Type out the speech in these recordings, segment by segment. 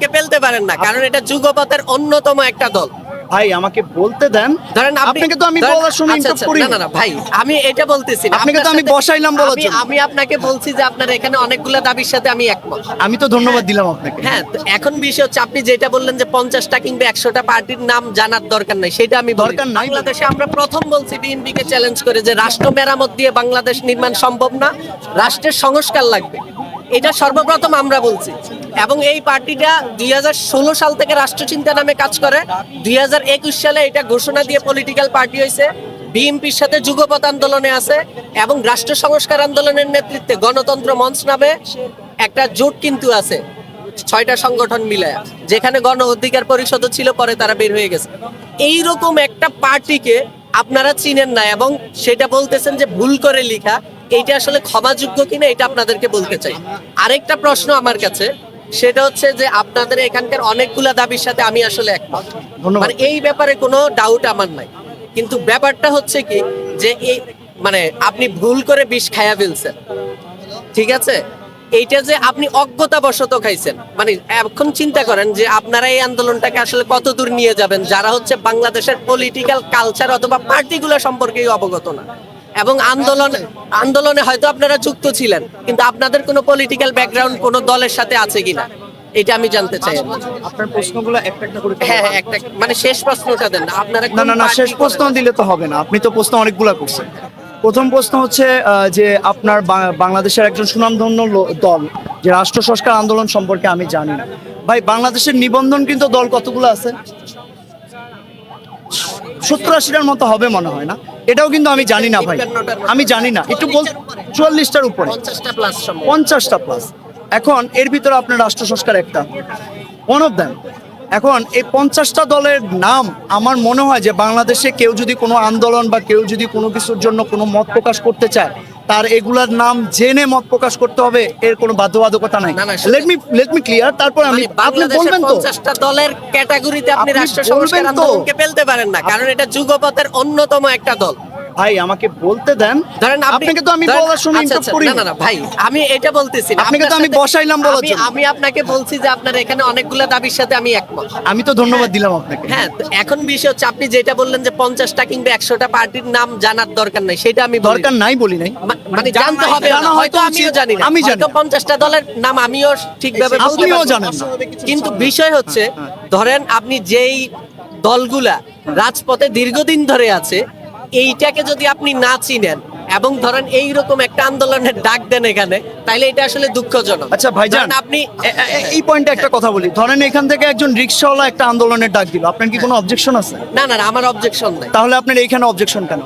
কে ফেলতে পারেন না কারণ এটা যুগপথের অন্যতম একটা দল। ভাই আমাকে বলতে দেন। ধরেন আপনাকে তো আমি বলার সময় আচ্ছা, ইন্টারাপ্ট আচ্ছা, করি না না ভাই আমি এটা বলতেছি না। আপনাকে তো আমি বসাইলাম বলার জন্য। আমি আপনাকে বলছি যে আপনার এখানে অনেকগুলো দাবির সাথে আমি একমত। আমি তো ধন্যবাদ দিলাম আপনাকে। হ্যাঁ তো এখন বিষয় হচ্ছে আপনি যেটা বললেন যে পঞ্চাশটা কিংবা একশোটা পার্টির নাম জানার দরকার নাই সেটা আমি দরকার নাই। বাংলাদেশে আমরা প্রথম বলছি বিএনপি কে চ্যালেঞ্জ করে যে রাষ্ট্র মেরামত দিয়ে বাংলাদেশ নির্মাণ সম্ভব না রাষ্ট্রের সংস্কার লাগবে। এটা সর্বপ্রথম আমরা বলছি। এবং এই পার্টিটা দুই হাজার ষোলো সাল থেকে রাষ্ট্রচিন্তা নামে কাজ করে। দুই হাজার একুশ সালে এটা ঘোষণা দিয়ে পলিটিক্যাল পার্টি হয়েছে। বিএনপির সাথে যুগপথ আন্দোলনে আছে এবং রাষ্ট্র সংস্কার আন্দোলনের নেতৃত্বে গণতন্ত্র মঞ্চ নামে একটা জোট কিন্তু আছে, ছয়টা সংগঠন মিলে, যেখানে গণ অধিকার পরিষদও ছিল, পরে তারা বের হয়ে গেছে। এইরকম একটা পার্টিকে আপনারা চিনেন না এবং সেটা বলতেছেন যে ভুল করে লিখা, এইটা আসলে ক্ষমাযোগ্য কিনা, এটা আপনাদেরকে বলতে চাই। আরেকটা প্রশ্ন আমার কাছে সেটা হচ্ছে যে আপনাদের এখানকার অনেকগুলা দাবির সাথে আমি আসলে একমত। মানে এই ব্যাপারে কোনো ডাউট আমার নাই। কিন্তু ব্যাপারটা হচ্ছে কি যে এই মানে আপনি ভুল করে বিষ খায়া ফেলছেন। ঠিক আছে? এইটা যে আপনি অজ্ঞতাবশত খাইছেন। মানে এখন চিন্তা করেন যে আপনারা এই আন্দোলনটাকে আসলে কত দূর নিয়ে যাবেন? যারা হচ্ছে বাংলাদেশের পলিটিক্যাল কালচার অথবা পার্টিগুলো সম্পর্কে অবগত না। এবং আন্দোলন আন্দোলনে হয়তো আপনারা যুক্ত ছিলেন কিন্তু আপনাদের কোনো পলিটিক্যাল ব্যাকগ্রাউন্ড কোনো দলের সাথে আছে কিনা এটা আমি জানতে চাই। আপনার প্রশ্নগুলো একটা একটা করে হ্যাঁ হ্যাঁ একটা মানে শেষ প্রশ্নটা দেন আপনারা না না না শেষ প্রশ্ন দিলে তো হবে না আপনি তো প্রশ্ন অনেকগুলো করছেন। প্রথম প্রশ্ন হচ্ছে যে আপনার বাংলাদেশের একজন সুনামধন্য দল যে রাষ্ট্র সংস্কার আন্দোলন সম্পর্কে আমি জানি না। ভাই বাংলাদেশের নিবন্ধন কিন্তু দল কতগুলো আছে? সত্তর আশিটার মতো হবে মনে হয় না। এটাও কিন্তু আমি জানি না ভাই। আমি জানি না। একটু বল চুয়াল্লিশটার উপরে। পঞ্চাশটা প্লাস এখন এর ভিতরে আপনার রাষ্ট্র সংস্কার একটা। ওয়ান অফ দ্যাম এখন এই পঞ্চাশটা দলের নাম আমার মনে হয় যে বাংলাদেশে কেউ যদি কোনো আন্দোলন বা কেউ যদি কোনো কিছুর জন্য কোনো মত প্রকাশ করতে চায় তার এগুলার নাম জেনে মত প্রকাশ করতে হবে এর কোনো বাধ্যবাধকতা নাই। Let me let me clear তারপর আমি মানে আপনি বলবেন তো। পঞ্চাশটা দলের ক্যাটাগরিতে আপনি আপনি রাষ্ট্র সংস্কার আন্দোলনকে ফেলতে পারেন না কারণ এটা যুগপথের অন্যতম একটা দল। ভাই আমাকে বলতে দেন। ধরেন আপনাকে তো আমি বলার সময় আচ্ছা, ইন্টারাপ্ট আচ্ছা, করি না না ভাই আমি এটা বলতেছি না। আপনাকে তো আমি বসাইলাম বলার আমি- জন্য। আমি আপনাকে বলছি যে আপনার এখানে অনেকগুলো দাবির সাথে আমি একমত। আমি তো ধন্যবাদ দিলাম আপনাকে। হ্যাঁ তো এখন বিষয় হচ্ছে আপনি যেটা বললেন যে পঞ্চাশটা কিংবা একশোটা পার্টির নাম জানার দরকার নাই সেটা আমি দরকার নাই বলি নাই। মানে জানতে হবে জানা না, হয়তো আমিও জানি না। আমি জানি পঞ্চাশটা দলের নাম আমিও ঠিকভাবে বলতে আপনিও পারব। না। জানেন। কিন্তু বিষয় হচ্ছে ধরেন আপনি যেই দলগুলা রাজপথে দীর্ঘদিন ধরে আছে এইটাকে যদি আপনি না চিনেন এবং ধরেন এই রকম একটা আন্দোলনের ডাক দেন এখানে তাইলে এটা আসলে দুঃখজনক। আচ্ছা ভাইজান আপনি এই পয়েন্টে একটা কথা বলি। ধরেন এখান থেকে একজন রিক্সাওয়ালা একটা আন্দোলনের ডাক দিল। আপনার কি কোনো অবজেকশন আছে? না না আমার অবজেকশন নাই। তাহলে আপনার এইখানে অবজেকশন কেন?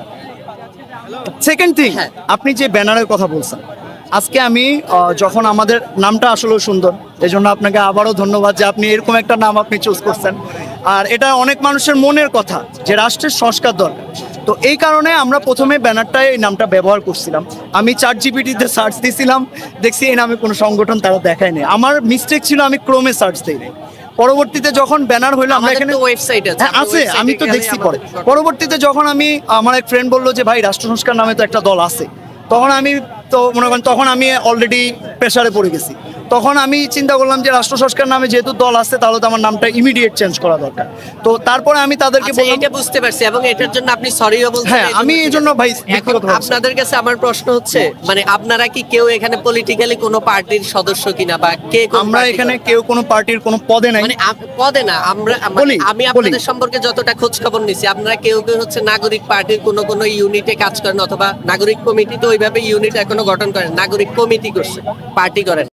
সেকেন্ড থিং হ্যাঁ। আপনি যে ব্যানারের কথা বলছেন আজকে আমি যখন আমাদের নামটা আসলে সুন্দর এই জন্য আপনাকে আবারও ধন্যবাদ যে আপনি এরকম একটা নাম আপনি চুজ করছেন। আর এটা অনেক মানুষের মনের কথা যে রাষ্ট্রের সংস্কার দরকার। তো এই কারণে আমরা প্রথমে ব্যানারটায় এই নামটা ব্যবহার করছিলাম। আমি চার জিপিটিতে সার্চ দিয়েছিলাম দেখছি এই নামে কোনো সংগঠন তারা দেখায়নি আমার মিস্টেক ছিল আমি ক্রোমে সার্চ দিইনি। পরবর্তীতে যখন ব্যানার হইল আমরা এখানে ওয়েবসাইট আছে হ্যাঁ আছে আমি তো দেখছি পরে। পরবর্তীতে যখন আমি আমার এক ফ্রেন্ড বলল যে ভাই রাষ্ট্র সংস্কার নামে তো একটা দল আছে। তখন আমি তো মনে করেন তখন আমি অলরেডি প্রেশারে পড়ে গেছি। তখন আমি চিন্তা করলাম যে রাষ্ট্র সংস্কার নামে যেহেতু দল আছে তাহলে তো আমার নামটা ইমিডিয়েট চেঞ্জ করা দরকার। তো তারপরে আমি তাদেরকে আচ্ছা, বললাম এটা বুঝতে পারছি এবং এটার জন্য আপনি সরিও বলছেন হ্যাঁ, আমি এই জন্য ভাই আপনাদের কাছে আমার প্রশ্ন হচ্ছে মানে আপনারা কি কেউ এখানে পলিটিক্যালি কোনো পার্টির সদস্য কিনা বা কে আমরা এখানে কেউ কোনো পার্টির কোনো পদে নাই। মানে পদে না আমরা মানে বলি, আমি আপনাদের সম্পর্কে যতটা খোঁজ খবর নিছি আপনারা কেউ কেউ হচ্ছে নাগরিক পার্টির কোনো কোনো ইউনিটে কাজ করেন অথবা নাগরিক কমিটি তো ওইভাবে ইউনিট এখনও গঠন করেন নাগরিক কমিটি করছে পার্টি করেন।